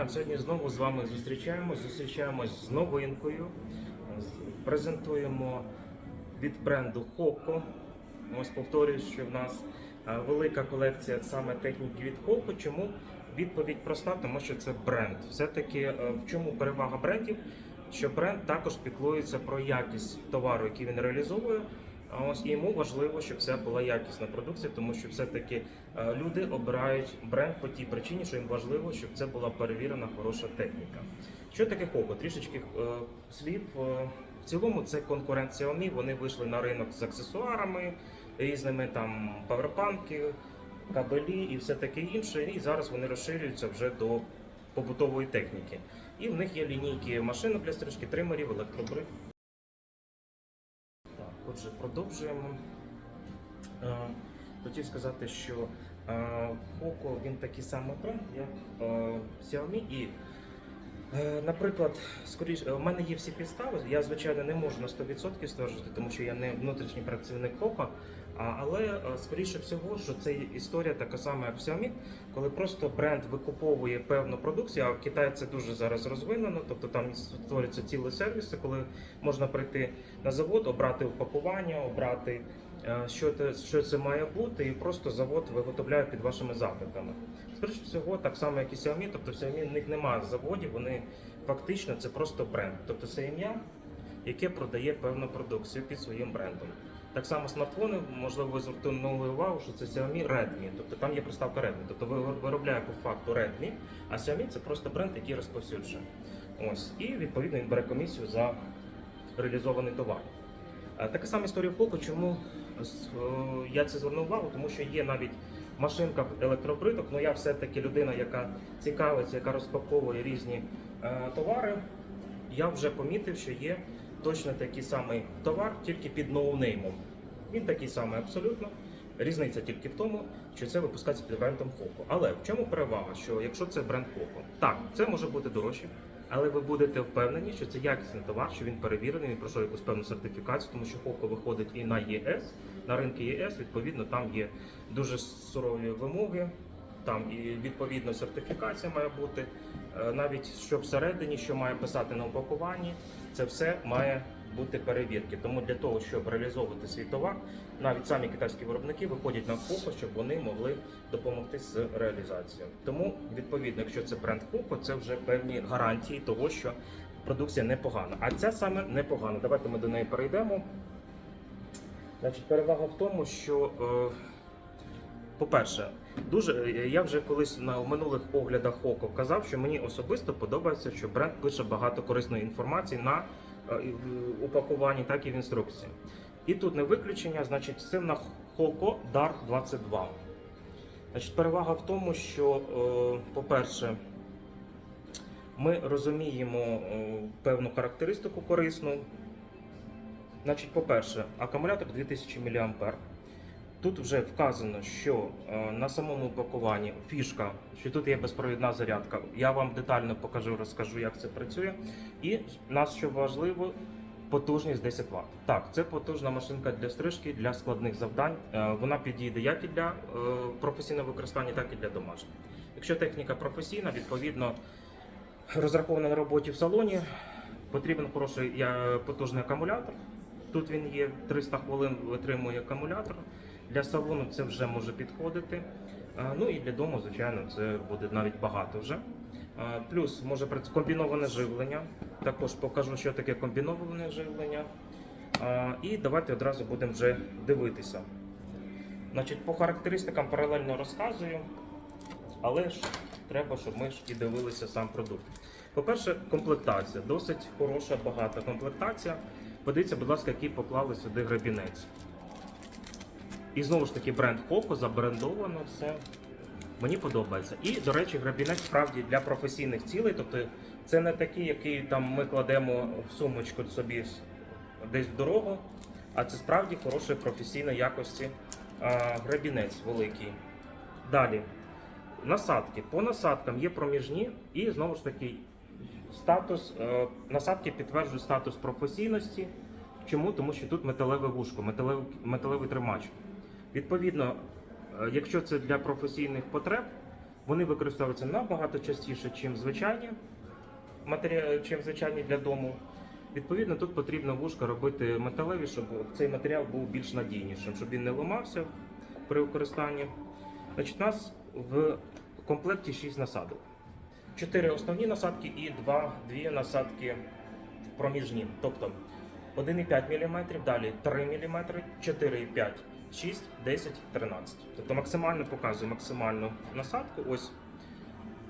дня. Сьогодні знову з вами зустрічаємось. Зустрічаємось з новинкою. Презентуємо від бренду Hoco. Ось повторюю, що в нас е, велика колекція саме техніки від Hoco. Чому? Відповідь проста, тому що це бренд. Все-таки е, в чому перевага брендів? Що бренд також піклується про якість товару, який він реалізовує. Ось і йому важливо, щоб це була якісна продукція, тому що все-таки е, люди обирають бренд по тій причині, що їм важливо, щоб це була перевірена хороша техніка. Що таке Hoco? Трішечки е, слів. Е, в цілому це конкурент Xiaomi. Вони вийшли на ринок з аксесуарами, різними там паверпанки, кабелі і все таке інше. І зараз вони розширюються вже до побутової техніки. І в них є лінійки машинок для стрижки, тримерів, електробрик. Отже, продовжуємо. Е, Хотів сказати, що Poco він такий самий бренд, як е, Xiaomi. І, е, наприклад, скоріш, в мене є всі підстави. Я, звичайно, не можу на 100% стверджувати, тому що я не внутрішній працівник Hoco. Але е, скоріше всього, що це історія така сама, як Xiaomi, коли просто бренд викуповує певну продукцію, а в Китаї це дуже зараз розвинено, тобто там створюються цілі сервіси, коли можна прийти на завод, обрати упакування, обрати е, що це, що це має бути, і просто завод виготовляє під вашими запитами. Скоріше всього, так само, як і Xiaomi, тобто в Xiaomi в них немає заводів, вони фактично це просто бренд. Тобто це ім'я, яке продає певну продукцію під своїм брендом. Так само смартфони, можливо, ви звернули увагу, що це Xiaomi Redmi, тобто там є приставка Redmi. Тобто виробляє по факту Redmi, а Xiaomi це просто бренд, який розповсюджує. Ось. І відповідно він бере комісію за реалізований товар. Е, Така сама історія в Poco. Чому е, я це звернув увагу? Тому що є навіть машинка електробриток, але я все-таки людина, яка цікавиться, яка розпаковує різні е, товари. Я вже помітив, що є точно такий самий товар, тільки під ноунеймом. Він такий самий абсолютно. Різниця тільки в тому, що це випускається під брендом Hoco. Але в чому перевага? Що якщо це бренд Hoco, так, це може бути дорожче, але ви будете впевнені, що це якісний товар, що він перевірений, він пройшов якусь певну сертифікацію, тому що Hoco виходить і на ЄС, на ринки ЄС, відповідно, там є дуже сурові вимоги. Там і відповідно сертифікація має бути, Е, навіть що всередині, що має писати на упакуванні, це все має бути перевірки. Тому для того, щоб реалізовувати свій товар, навіть самі китайські виробники виходять на Hoco, щоб вони могли допомогти з реалізацією. Тому, відповідно, якщо це бренд Hoco, це вже певні гарантії того, що продукція непогана. А ця саме непогана. Давайте ми до неї перейдемо. Значить, перевага в тому, що, е, по-перше, дуже е, я вже колись на минулих оглядах Хоко казав, що мені особисто подобається, що бренд пише багато корисної інформації на е, в упакуванні, так і в інструкції. І тут не виключення, значить, це на Хоко Dark 22. Значить, перевага в тому, що, е, по-перше, ми розуміємо е, певну характеристику корисну. Значить, по-перше, акумулятор 2000 мА. Тут вже вказано, що е, на самому упакуванні фішка, що тут є безпровідна зарядка. Я вам детально покажу, розкажу, як це працює. І нас, що важливо, потужність 10 Вт. Так, це потужна машинка для стрижки, для складних завдань. Е, Вона підійде як і для е, професійного використання, так і для домашнього. Якщо техніка професійна, відповідно розрахована на роботі в салоні, потрібен хороший потужний акумулятор. Тут він є 300 хвилин витримує акумулятор. Для салону це вже може підходити. Ну і для дому, звичайно, це буде навіть багато вже. Плюс може комбіноване живлення. Також покажу, що таке комбіноване живлення. І давайте одразу будемо вже дивитися. Значить, по характеристикам паралельно розказую, але ж треба, щоб ми ж і дивилися сам продукт. По-перше, комплектація. Досить хороша, багата комплектація. Подивіться, будь ласка, який поклали сюди гребінець. І знову ж таки бренд Coco, забрендовано все. Мені подобається. І, до речі, грабінець справді для професійних цілей. Тобто це не такий, який там ми кладемо в сумочку собі десь в дорогу, а це справді хорошої професійної якості а, грабінець великий. Далі. Насадки. По насадкам є проміжні і знову ж таки статус е, насадки підтверджують статус професійності. Чому? Тому що тут металеве вушко, металевий, металевий тримач. Відповідно, е, якщо це для професійних потреб, Вони використовуються набагато частіше, ніж звичайні, матері... чим звичайні для дому. Відповідно, тут потрібно вушка робити металеві, щоб цей матеріал був більш надійнішим, щоб він не ламався при використанні. Значить, у нас в комплекті 6 насадок. 4 основні насадки і 2, 2 насадки проміжні. Тобто 1,5 мм, далі 3 мм, 4,5, 6, 10, 13. Тобто максимально показую максимальну насадку. Ось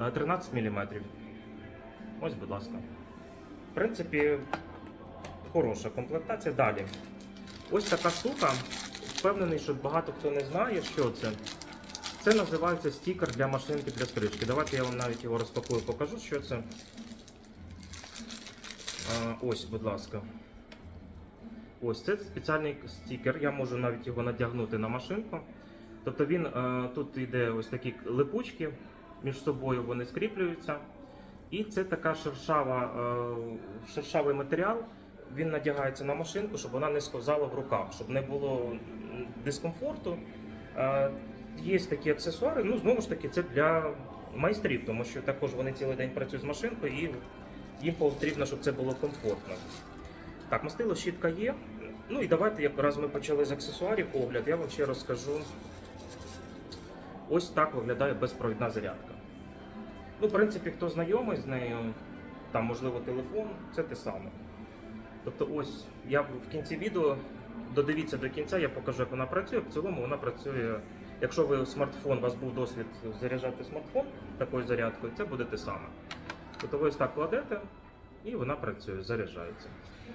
е, 13 мм. Ось, будь ласка. В принципі, хороша комплектація. Далі. Ось така штука. Впевнений, що багато хто не знає, що це. Це називається стікер для машинки для стрижки. Давайте я вам навіть його розпакую, покажу, що це. Ось, будь ласка. Ось це спеціальний стікер. Я можу навіть його надягнути на машинку. Тобто він е, тут йде ось такі липучки, між собою вони скріплюються. І це така шершава, е, шершавий матеріал. Він надягається на машинку, щоб вона не сковзала в руках, щоб не було дискомфорту. Е, Є такі аксесуари, ну знову ж таки, це для майстрів, тому що також вони цілий день працюють з машинкою і їм потрібно, щоб це було комфортно. Так, мастило щітка є. Ну і давайте, якраз ми почали з аксесуарів огляд, я вам ще розкажу. Ось так виглядає безпровідна зарядка. Ну, в принципі, хто знайомий з нею, там, можливо, телефон, це те саме. Тобто, ось я в кінці відео додивіться до кінця, я покажу, як вона працює. В цілому вона працює. Якщо ви смартфон, у вас був досвід заряджати смартфон такою зарядкою, це буде те саме. Тобто ви ось так кладете і вона працює, заряджається.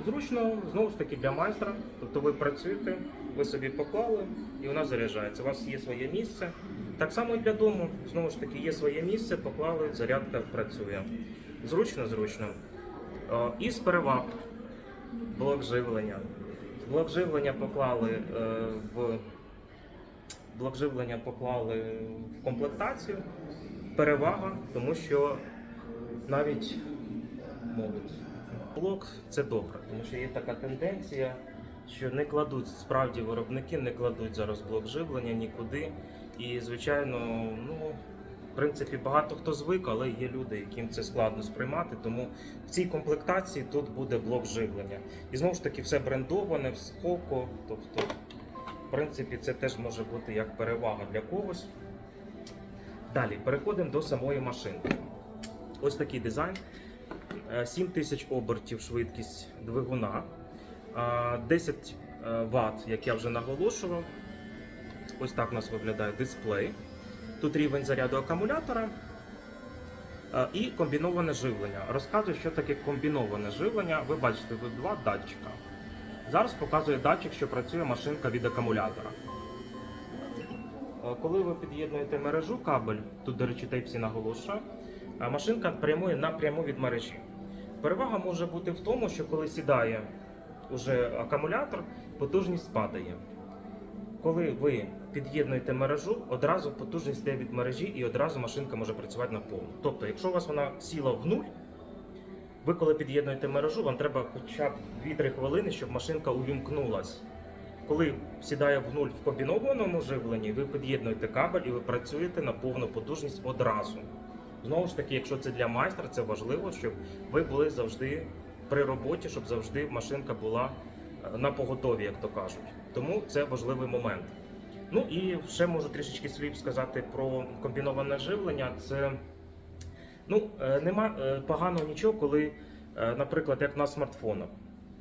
Зручно, знову ж таки, для майстра. Тобто ви працюєте, ви собі поклали і вона заряджається. У вас є своє місце. Так само і для дому, знову ж таки, є своє місце, поклали, зарядка працює. Зручно, зручно. О, І з переваг блок живлення. Блок живлення поклали е, в блок живлення поклали в комплектацію. Перевага, тому що навіть можуть. Блок це добре, тому що є така тенденція, що не кладуть справді виробники, не кладуть зараз блок живлення нікуди. І, звичайно, ну, в принципі, багато хто звик, але є люди, яким це складно сприймати. Тому в цій комплектації тут буде блок живлення. І знову ж таки, все брендоване, в скоко. Тобто, в принципі, це теж може бути як перевага для когось. Далі переходимо до самої машинки. Ось такий дизайн. Е, 7000 обертів швидкість двигуна, е, 10 Вт, як я вже наголошував. Ось так у нас виглядає дисплей. Тут рівень заряду акумулятора е, і комбіноване живлення. Розказую, що таке комбіноване живлення. Ви бачите тут два датчика. Зараз показує датчик, що працює машинка від акумулятора. Е, Коли ви під'єднуєте мережу кабель, тут, до речі, Type-C наголошує, е, машинка прямує напряму від мережі. Перевага може бути в тому, що коли сідає уже акумулятор, потужність падає. Коли ви під'єднуєте мережу, одразу потужність йде від мережі і одразу машинка може працювати на повну. Тобто, якщо у вас вона сіла в нуль, ви коли під'єднуєте мережу, вам треба хоча б 2-3 хвилини, щоб машинка увімкнулась. Коли сідає в нуль в комбінованому живленні, ви під'єднуєте кабель і ви працюєте на повну потужність одразу. Знову ж таки, якщо це для майстра, це важливо, щоб ви були завжди при роботі, щоб завжди машинка була е, на поготові, як то кажуть. Тому це важливий момент. Ну і ще можу трішечки слів сказати про комбіноване живлення. Це ну, е, нема е, поганого нічого, коли, наприклад, як на смартфонах.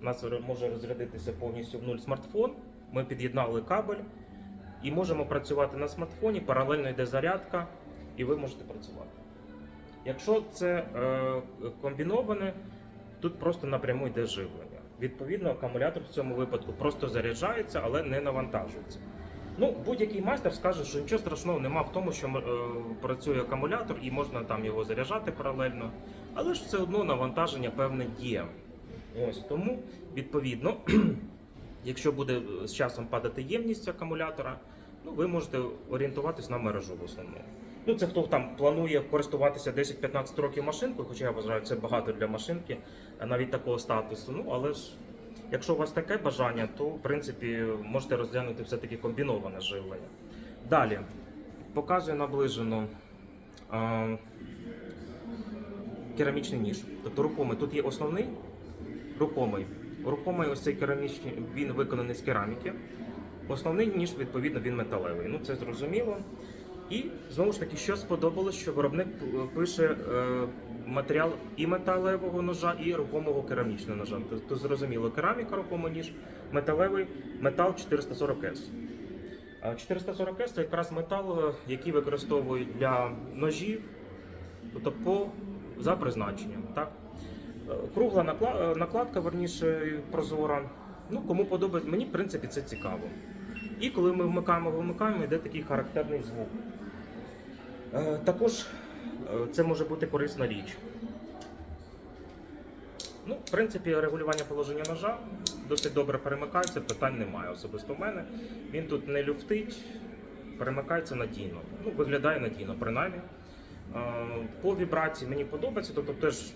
У нас може розрядитися повністю в нуль смартфон. Ми під'єднали кабель і можемо працювати на смартфоні, паралельно йде зарядка, і ви можете працювати. Якщо це е, комбіноване, тут просто напряму йде живлення. Відповідно, акумулятор в цьому випадку просто заряджається, але не навантажується. Ну, будь-який майстер скаже, що нічого страшного нема в тому, що е, працює акумулятор і можна там його заряджати паралельно, але ж все одно навантаження певне є. Ось тому, відповідно, якщо буде з часом падати ємність акумулятора, ну ви можете орієнтуватись на мережу в основному. Ну, це хто там планує користуватися 10-15 років машинкою, хоча я вважаю, це багато для машинки, навіть такого статусу. Ну, але ж, якщо у вас таке бажання, то в принципі можете розглянути все-таки комбіноване живлення. Далі показую наближено е, керамічний ніж. Тобто рухомий. Тут є основний рухомий. Рухомий ось цей керамічний, він виконаний з кераміки. Основний ніж, відповідно, він металевий. Ну це зрозуміло. І знову ж таки, що сподобалось, що виробник пише е, матеріал і металевого ножа, і рухомого керамічного ножа. Тобто зрозуміло, кераміка рухомий ніж, металевий метал 440С. 440С це якраз метал, е, який використовують для ножів, тобто по, за призначенням. Так? Е, Кругла накла- е, накладка, верніше, прозора. Ну, кому подобається, мені в принципі це цікаво. І коли ми вмикаємо, вимикаємо, йде такий характерний звук. Е, Також е, це може бути корисна річ. Ну, в принципі, регулювання положення ножа досить добре перемикається, питань немає особисто в мене. Він тут не люфтить, перемикається надійно. Ну, виглядає надійно, принаймні. Е, По вібрації мені подобається, тобто теж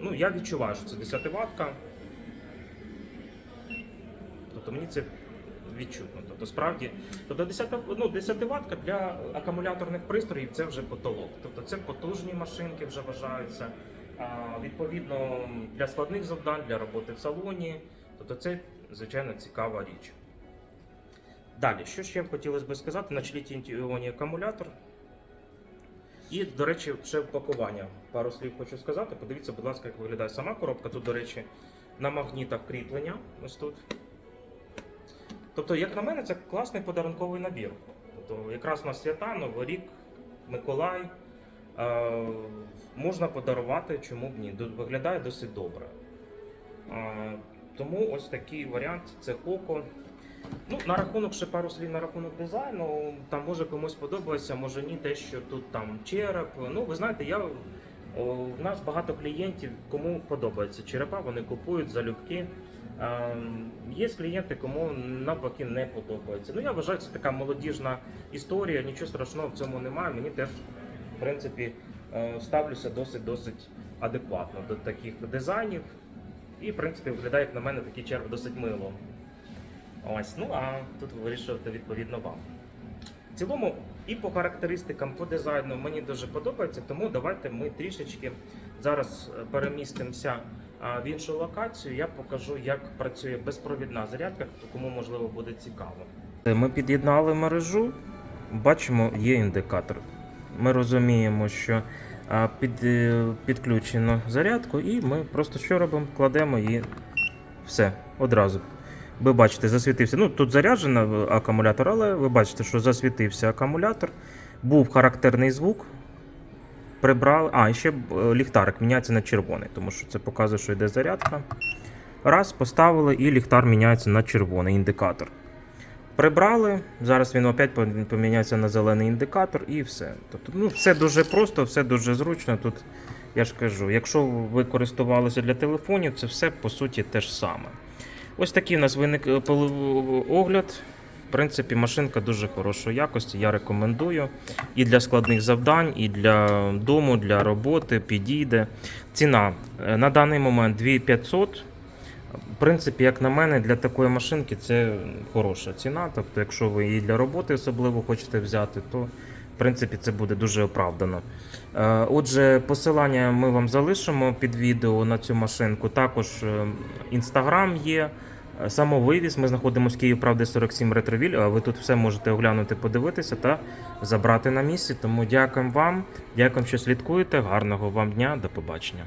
ну, я відчуваю, що це 10 ватка. Тобто мені це відчутно. Тобто, справді, тобто 10, ну, 10 ватка для акумуляторних пристроїв це вже потолок. Тобто це потужні машинки вже вважаються. А, відповідно, для складних завдань, для роботи в салоні. Тобто це, звичайно, цікава річ. Далі, що ще б хотілося би сказати, на члі іоні акумулятор. І, до речі, ще пакування. Пару слів хочу сказати. Подивіться, будь ласка, як виглядає сама коробка. Тут, до речі, на магнітах кріплення. Ось тут. Тобто, як на мене, це класний подарунковий набір. Тобто, якраз на свята, Новий рік, Миколай. Е, можна подарувати, чому б ні. Виглядає досить добре. Е, тому ось такий варіант це Хоко. Ну, на рахунок ще пару слів на рахунок дизайну. Там може комусь подобається, може ні, те, що тут там череп. Ну, ви знаєте, я, в нас багато клієнтів, кому подобається черепа, вони купують залюбки. Е, є клієнти, кому навпаки не подобається. Ну, я вважаю, це така молодіжна історія, нічого страшного в цьому немає. Мені теж, в принципі, е, ставлюся досить-досить адекватно до таких дизайнів. І, в принципі, виглядає, як на мене, такий череп досить мило. Ось, ну а тут вирішувати відповідно вам. В цілому, і по характеристикам, по дизайну мені дуже подобається, тому давайте ми трішечки зараз е, перемістимося в іншу локацію. Я покажу, як працює безпровідна зарядка, кому можливо буде цікаво. Ми під'єднали мережу, бачимо, є індикатор. Ми розуміємо, що під, е, підключено зарядку, і ми просто що робимо? Кладемо її все одразу. Ви бачите, засвітився. Ну, тут заряджений акумулятор, але ви бачите, що засвітився акумулятор. Був характерний звук. Прибрали. А, ще е, ліхтарик міняється на червоний, тому що це показує, що йде зарядка. Раз, поставили, і ліхтар міняється на червоний індикатор. Прибрали, зараз він опять поміняється на зелений індикатор і все. Тобто, ну, все дуже просто, все дуже зручно. Тут я ж кажу, якщо ви користувалися для телефонів, це все по суті те ж саме. Ось такий у нас виник е, огляд. Принципі, машинка дуже хорошої якості. Я рекомендую. І для складних завдань, і для дому, для роботи підійде. Ціна е, на даний момент 2500. В принципі, як на мене, для такої машинки це хороша ціна. Тобто, якщо ви її для роботи особливо хочете взяти, то в принципі це буде дуже оправдано. Е, Отже, посилання ми вам залишимо під відео на цю машинку. Також інстаграм є. Е, Самовивіз. Ми знаходимося в Київ, правди 47 ретровіль. Ви тут все можете оглянути, подивитися та забрати на місці. Тому дякуємо вам, дякуємо, що слідкуєте. Гарного вам дня, до побачення.